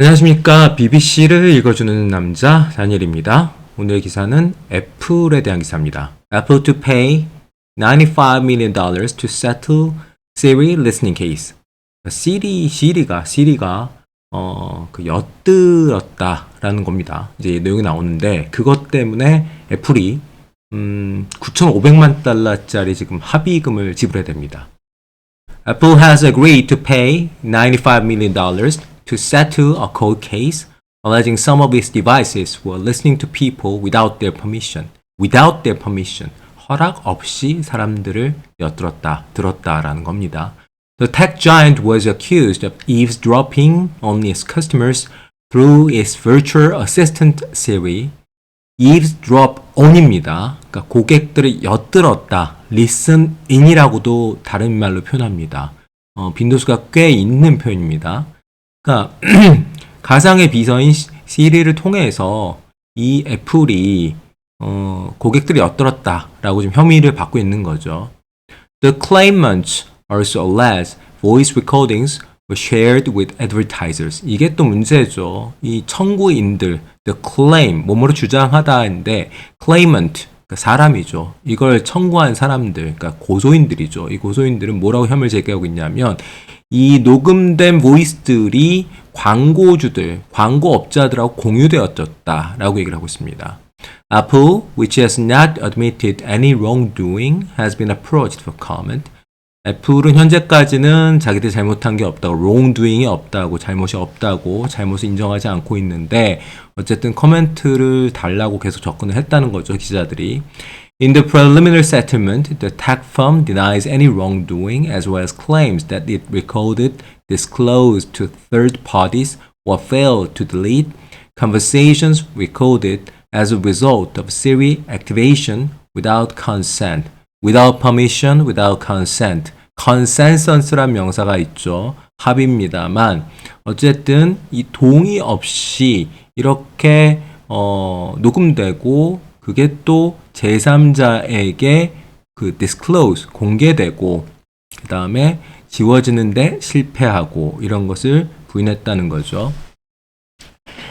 안녕하십니까. BBC를 읽어주는 남자 다니엘입니다. 오늘 기사는 애플에 대한 기사입니다. Apple to pay 95 million to settle Siri listening case. 시리, 시리가, 시리가, 어, 그, 엿들었다라는 겁니다. 이제 내용이 나오는데, 그것 때문에 애플이, 음, 9,500만 달러짜리 지금 합의금을 지불해야 됩니다. Apple has agreed to pay 95 million to settle a court case alleging some of its devices were listening to people without their permission. Without their permission. 허락 없이 사람들을 엿들었다, 들었다라는 겁니다. The tech giant was accused of eavesdropping on its customers through its virtual assistant Siri. eavesdrop on입니다. 그러니까 고객들을 엿들었다, listen in이라고도 다른 말로 표현합니다. 어, 빈도수가 꽤 있는 표현입니다. 그러니까 가상의 비서인 시리를 통해서 이 애플이 어, 고객들이 엿들었다라고 지금 혐의를 받고 있는 거죠. The claimants also allege voice recordings were shared with advertisers. 이게 또 문제죠. 이 청구인들, the claim, 몸으로 주장하다인데 claimant, 그러니까 사람이죠. 이걸 청구한 사람들, 그러니까 고소인들이죠. 이 고소인들은 뭐라고 혐의를 제기하고 있냐면 이 녹음된 보이스들이 광고주들, 광고업자들하고 공유되었다라고 얘기를 하고 있습니다. Apple, which has not admitted any wrongdoing, has been approached for comment. 애플은 현재까지는 자기들 잘못한 게 없다고, wrongdoing이 없다고, 잘못이 없다고, 잘못을 인정하지 않고 있는데, 어쨌든 커멘트를 달라고 계속 접근을 했다는 거죠, 기자들이. In the preliminary settlement, the tech firm denies any wrongdoing as well as claims that it recorded, disclosed to third parties, or failed to delete conversations recorded as a result of Siri activation without consent, without permission, without consent. consensus란 명사가 있죠. 합의입니다만 어쨌든 이 동의 없이 이렇게 어, 녹음되고 그게 또 제3자에게 그 disclose 공개되고 그 다음에 지워지는데 실패하고 이런 것을 부인했다는 거죠.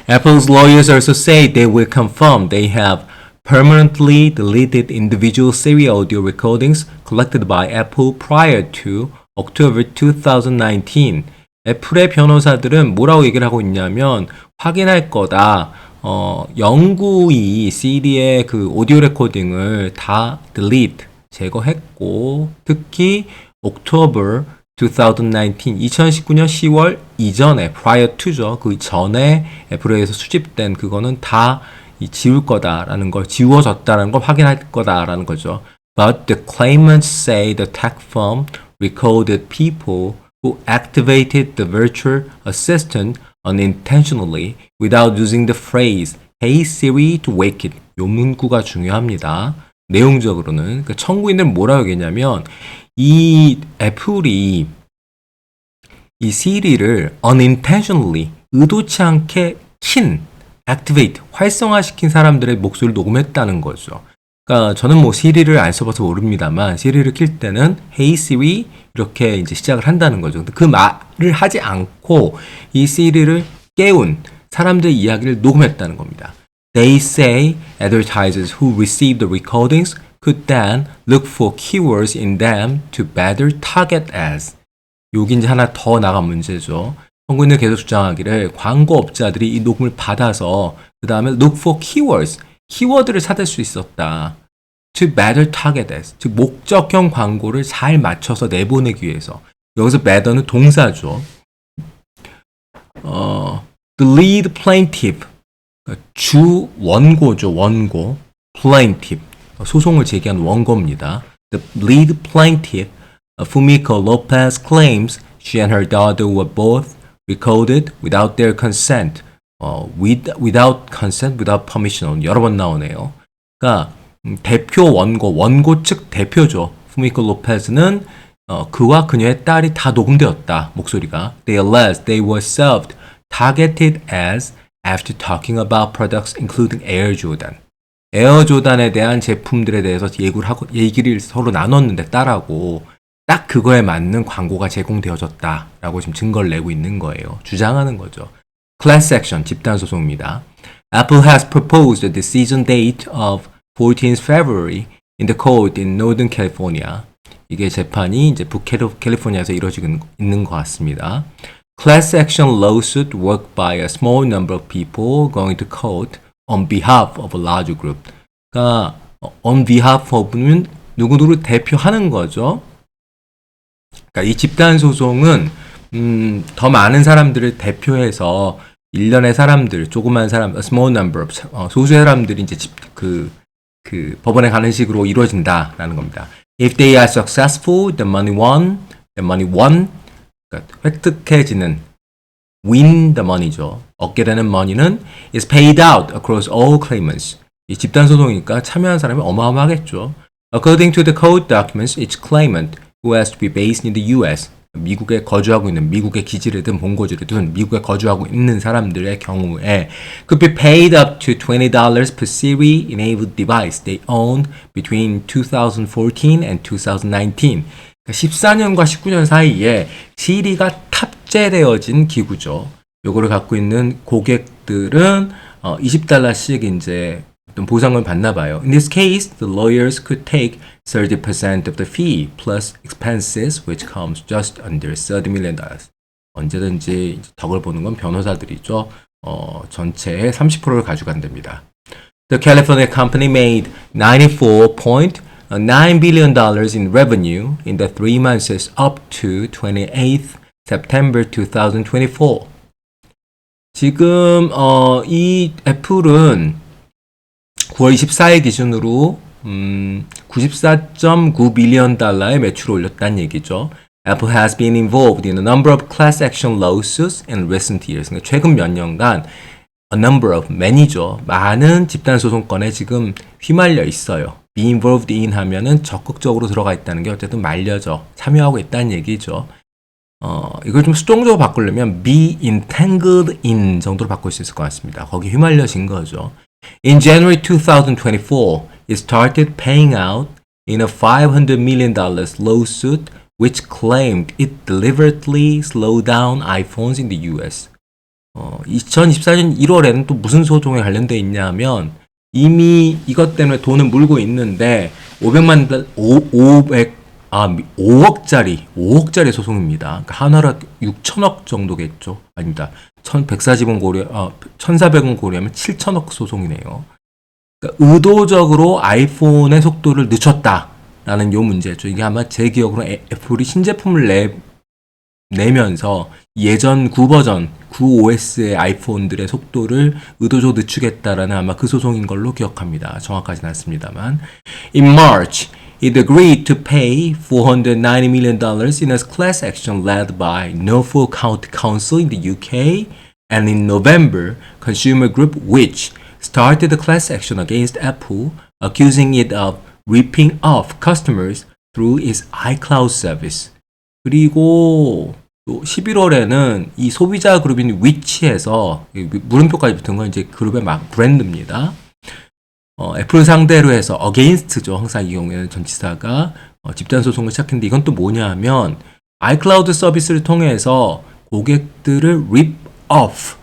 Apple's lawyers also say they will confirm they have permanently deleted individual Siri audio recordings collected by Apple prior to October 2019. 애플의 변호사들은 뭐라고 얘기를 하고 있냐면 확인할 거다. 어, 영구히 CD의 그 오디오 레코딩을 다 delete 제거했고 특히 October 2019, 2019년 10월 이전에 prior to죠. 그 전에 애플에서 수집된 그거는 다이 지울 거다라는 걸 지워졌다는 걸 확인할 거다라는 거죠. But the claimants say the tech firm recorded people who activated the virtual assistant unintentionally without using the phrase "Hey Siri" to wake it. 요 문구가 중요합니다. 내용적으로는 그 청구인들은 뭐라고 얘기했냐면 이 애플이 이 Siri를 unintentionally 의도치 않게 킨 activate 활성화시킨 사람들의 목소리를 녹음했다는 거죠. 그러니까 저는 뭐 시리를 안 써봐서 모릅니다만 시리를 킬 때는 Hey Siri 이렇게 이제 시작을 한다는 거죠. 근데 그 말을 하지 않고 이 시리를 깨운 사람들의 이야기를 녹음했다는 겁니다. They say advertisers who receive the recordings could then look for keywords in them to better target ads. 여기 이제 하나 더 나간 문제죠. 성구인들 계속 주장하기를 광고업자들이 이 녹음을 받아서 그 다음에 look for keywords, 키워드를 찾을 수 있었다. to better target ads, 즉 목적형 광고를 잘 맞춰서 내보내기 위해서. 여기서 better는 동사죠. 어, the lead plaintiff, 그러니까 주 원고죠, 원고. plaintiff, 소송을 제기한 원고입니다. The lead plaintiff, Fumiko Lopez claims she and her daughter were both recorded without their consent. 어, with, without consent, without permission. 여러 번 나오네요. 그러니까 음, 대표 원고, 원고 측 대표죠. 후미코 로페즈는 어, 그와 그녀의 딸이 다 녹음되었다. 목소리가. They allege they were served targeted ads after talking about products including Air Jordan. 에어 조단에 대한 제품들에 대해서 얘기를 하고 얘기를 서로 나눴는데 딸하고 딱 그거에 맞는 광고가 제공되어졌다라고 지금 증거를 내고 있는 거예요. 주장하는 거죠. Class action 집단 소송입니다. Apple has proposed a decision date of 14th February in the court in Northern California. 이게 재판이 이제 북캘리포니아에서 이루어지고 있는 것 같습니다. Class action lawsuit worked by a small number of people going to court on behalf of a larger group. 그러니까 on behalf of는 누구누구 대표하는 거죠. 그러니까 이 집단 소송은 음, 더 많은 사람들을 대표해서 일련의 사람들, 조그만 사람, small number, 어, 소수의 사람들이 이제 집, 그, 그 법원에 가는 식으로 이루어진다라는 겁니다. If they are successful, the money won, the money won, 그러니까 획득해지는 win the money죠. 얻게 되는 money는 is paid out across all claimants. 이 집단 소송이니까 참여한 사람이 어마어마하겠죠. According to the court documents, each claimant who has to be based in the U.S. 미국에 거주하고 있는 미국의 기지를 든 본고지를 둔 미국에 거주하고 있는 사람들의 경우에 could be paid up to $20 per Siri enabled device they owned between 2014 and 2019. 14년과 19년 사이에 시리가 탑재되어진 기구죠. 요거를 갖고 있는 고객들은 어, 20달러씩 이제 보상을 받나 봐요. In this case, the lawyers could take 30% of the fee plus expenses which comes just under 30 million dollars. 언제든지 덕을 보는 건 변호사들이죠. 어, 전체의 30%를 가져간답니다. The California company made 94.9 billion dollars in revenue in the three months up to 28th September 2024. 지금 어, 이 애플은 9월 24일 기준으로 음, 94.9 빌리언 달러의 매출을 올렸다는 얘기죠. Apple has been involved in a number of class action lawsuits in recent years. 그러니까 최근 몇 년간 a number of many죠. 많은 집단 소송건에 지금 휘말려 있어요. be involved in 하면은 적극적으로 들어가 있다는 게 어쨌든 말려져 참여하고 있다는 얘기죠. 어, 이걸 좀 수동적으로 바꾸려면 be entangled in 정도로 바꿀 수 있을 것 같습니다. 거기 휘말려진 거죠. In January 2024, it started paying out in a $500 million lawsuit which claimed it deliberately slowed down iPhones in the US. 어, 2024년 1월에는 또 무슨 소송에 관련돼 있냐면 이미 이것 때문에 돈을 물고 있는데 500만 달, 5, 500, 아, 5억짜리, 5억짜리 소송입니다. 그러니까 하나로 6천억 정도겠죠. 아닙니다. 1140원 고려, 아, 1400원 고려하면 7천억 소송이네요. 그러니까 의도적으로 아이폰의 속도를 늦췄다라는 요 문제죠. 이게 아마 제 기억으로 애- 애플이 신제품을 내, 내면서 예전 9버전, 9OS의 아이폰들의 속도를 의도적으로 늦추겠다라는 아마 그 소송인 걸로 기억합니다. 정확하진 않습니다만. In March, it agreed to pay $490 million in a class action led by Norfolk County Council in the UK, and in November, Consumer Group, which started a class action against Apple, accusing it of ripping off customers through its iCloud service. 그리고 또 11월에는 이 소비자 그룹인 위치에서 물음표까지 붙은 건 이제 그룹의 막 브랜드입니다. 어, 애플 상대로 해서 against죠. 항상 이 경우에는 전치사가 어, 집단 소송을 시작했는데 이건 또 뭐냐 하면 iCloud 서비스를 통해서 고객들을 rip off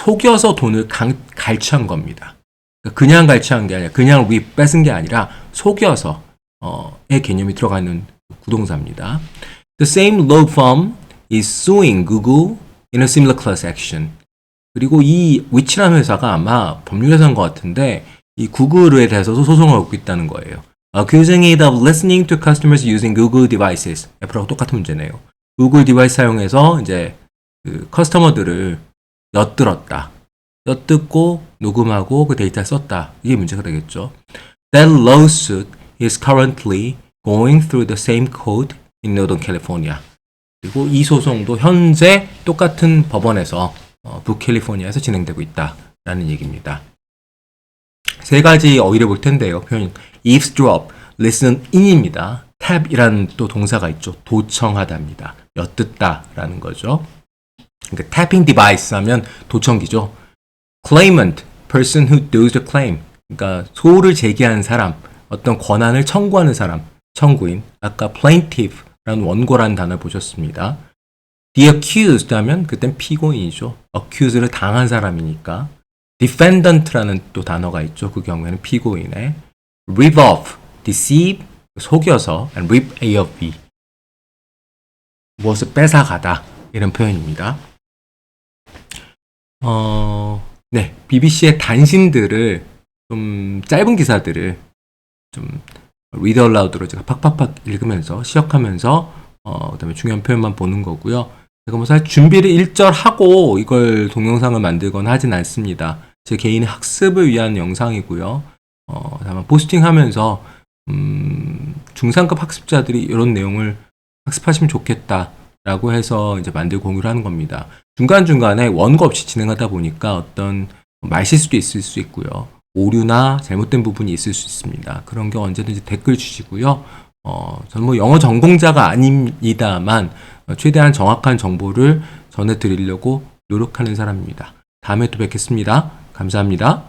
속여서 돈을 강, 갈취한 겁니다. 그러니까 그냥 갈취한 게 아니라 그냥 rip 뺏은 게 아니라 속여서의 개념이 들어가 있는 구동사입니다. The same law firm is suing Google in a similar class action. 그리고 이 위치라는 회사가 아마 법률회사인 것 같은데 이 구글에 대해서도 소송을 얻고 있다는 거예요. Accusing it of listening to customers using Google devices. 애플하고 똑같은 문제네요. 구글 디바이스 사용해서 이제 그 커스터머들을 엿들었다. 엿듣고 녹음하고 그 데이터를 썼다. 이게 문제가 되겠죠. That lawsuit is currently going through the same court in Northern California. 그리고 이 소송도 현재 똑같은 법원에서 어, 북캘리포니아에서 진행되고 있다라는 얘기입니다. 세 가지 어휘를 볼 텐데요. 표현 eavesdrop, listen in입니다. tab이라는 또 동사가 있죠. 도청하다입니다. 엿듣다라는 거죠. 그러니까 tapping device 하면 도청기죠. claimant, person who does the claim. 그러니까 소를 제기한 사람, 어떤 권한을 청구하는 사람, 청구인. 아까 plaintiff라는 원고라는 단어 보셨습니다. The accused 하면 그땐 피고인이죠. accused를 당한 사람이니까. defendant라는 또 단어가 있죠. 그 경우에는 피고인의 rip off, deceive, 속여서 and rip A of B 무엇을 뺏어가다 이런 표현입니다. 어, 네, BBC의 단신들을 좀 짧은 기사들을 좀 리더 라우드로 제가 팍팍팍 읽으면서 시역하면서 어, 그다음에 중요한 표현만 보는 거고요. 제가 뭐 사실 준비를 일절 하고 이걸 동영상을 만들거나 하진 않습니다. 제 개인의 학습을 위한 영상이고요. 어, 다만 포스팅하면서 음, 중상급 학습자들이 이런 내용을 학습하시면 좋겠다 라고 해서 이제 만들고 공유를 하는 겁니다. 중간중간에 원고 없이 진행하다 보니까 어떤 말실수도 있을 수 있고요. 오류나 잘못된 부분이 있을 수 있습니다. 그런 경우 언제든지 댓글 주시고요. 어, 저는 뭐 영어 전공자가 아닙니다만 어, 최대한 정확한 정보를 전해드리려고 노력하는 사람입니다. 다음에 또 뵙겠습니다. 감사합니다.